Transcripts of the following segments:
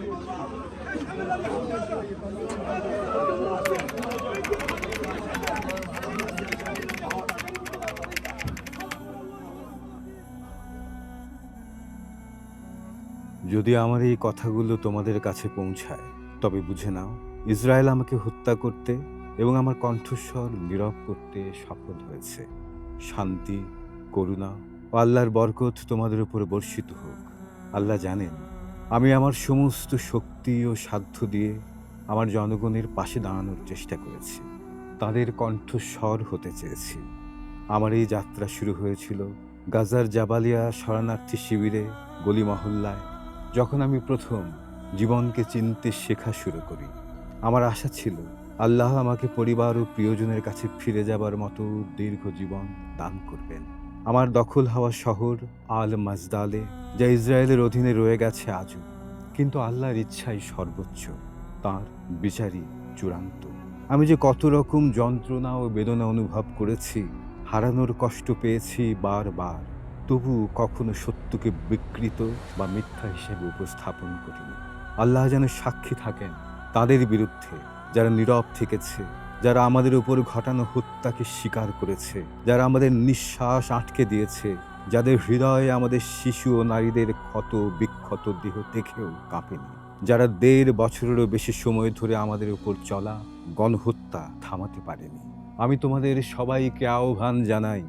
যদি আমার এই কথাগুলো তোমাদের কাছে পৌঁছায়, তবে বুঝে নাও, ইসরায়েল আমাকে হত্যা করতে এবং আমার কণ্ঠস্বর নীরব করতে সফল হয়েছে। শান্তি, করুণা ও আল্লাহর বরকত তোমাদের উপর বর্ষিত হোক। আল্লাহ জানেন আমি আমার সমস্ত শক্তি ও সাধ্য দিয়ে আমার জনগণের পাশে দাঁড়ানোর চেষ্টা করেছি। তাদের কণ্ঠস্বর হতে চেয়েছি। আমার এই যাত্রা শুরু হয়েছিল গাজার জাবালিয়া শরণার্থী শিবিরে, গলি মহল্লায়, যখন আমি প্রথম জীবনকে চিনতে শেখা শুরু করি। আমার আশা ছিল, আল্লাহ আমাকে পরিবার ও প্রিয়জনের কাছে ফিরে যাবার মতো দীর্ঘ জীবন দান করবেন। আমার দখল হওয়া শহর আল মাজদালে, যা ইসরায়েলের অধীনে রয়ে গেছে আজও। কিন্তু আল্লাহর ইচ্ছাই সর্বোচ্চ, তার বিচারই চূড়ান্ত। আমি যে কত রকম যন্ত্রণা ও বেদনা অনুভব করেছি, হারানোর কষ্ট পেয়েছি বারবার, তবু কখনো সত্যকে বিকৃত বা মিথ্যা হিসেবে উপস্থাপন করিনি। আল্লাহ যেন সাক্ষী থাকেন তাদের বিরুদ্ধে, যারা নীরব থেকেছে যারা আমাদের উপর ঘটানো হত্যাকে স্বীকার করেছে, যারা আমাদের নিঃশ্বাস আটকে দিয়েছে, যাদের হৃদয়ে আমাদের শিশু ও নারীদের ক্ষত, বিক্ষত দেহ দেখেও কাঁপেনি, যারা দেড় বছরেরও বেশি সময় ধরে আমাদের উপর চলা, গণহত্যা থামাতে পারেনি। আমি তোমাদের সবাইকে আহ্বান জানাই,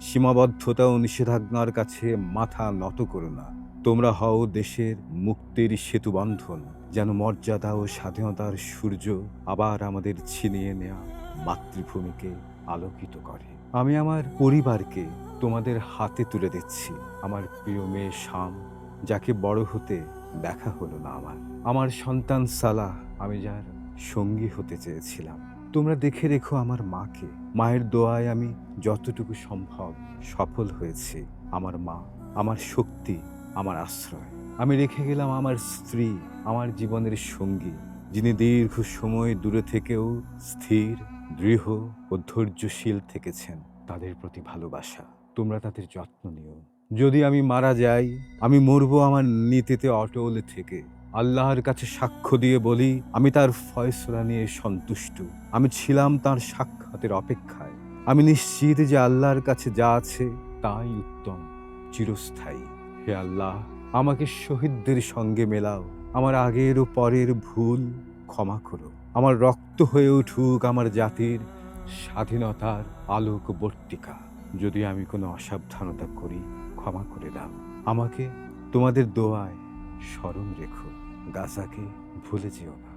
সীমাবদ্ধতা ও নিষেধাজ্ঞার কাছে মাথা নত করো না। তোমরা হও দেশের মুক্তির সেতু বন্ধন, যেন মর্যাদা ও স্বাধীনতার সূর্য আবার আমাদের ছিনিয়ে নেয়া মাতৃভূমিকে আলোকিত করে। আমি আমার পরিবারকে তোমাদের হাতে তুলে দিচ্ছি, আমার প্রিয় মেয়ে শাম, যাকে বড় হতে দেখা হলো না আমার। আমার সন্তান সালাহ, আমি যার সঙ্গী হতে চেয়েছিলাম। তোমরা দেখে রেখো আমার মাকে। মায়ের দোয়ায় আমি যতটুকু সম্ভব সফল হয়েছি। আমার মা, আমার শক্তি আমার আশ্রয়। আমি রেখে গেলাম আমার স্ত্রী, আমার জীবনের সঙ্গী, যিনি দীর্ঘ সময় দূরে থেকেও স্থির, দৃঢ় ও ধৈর্যশীল থেকেছেন। তাদের প্রতি ভালোবাসা, তোমরা তাদের যত্ন নিও। যদি আমি মারা যাই, আমি মরবো আমার নীতিতে অটল থেকে। আল্লাহর কাছে সাক্ষ্য দিয়ে বলি, আমি তার ফয়সলা নিয়ে সন্তুষ্ট। আমি ছিলাম তার সাক্ষাতের অপেক্ষায়। আমি নিশ্চিত যে আল্লাহর কাছে যা আছে, তাই উত্তম, চিরস্থায়ী। হে আল্লাহ, আমাকে শহীদদের সঙ্গে মেলাও। আমার আগের ও পরের ভুল ক্ষমা করো। আমার রক্ত হয়ে উঠুক আমার জাতির স্বাধীনতার আলোক বর্তিকা যদি আমি কোনো অসাবধানতা করি, ক্ষমা করে দাও। আমাকে তোমাদের দোয়ায় স্মরণ রেখো। গাজাকে ভুলে যেও না।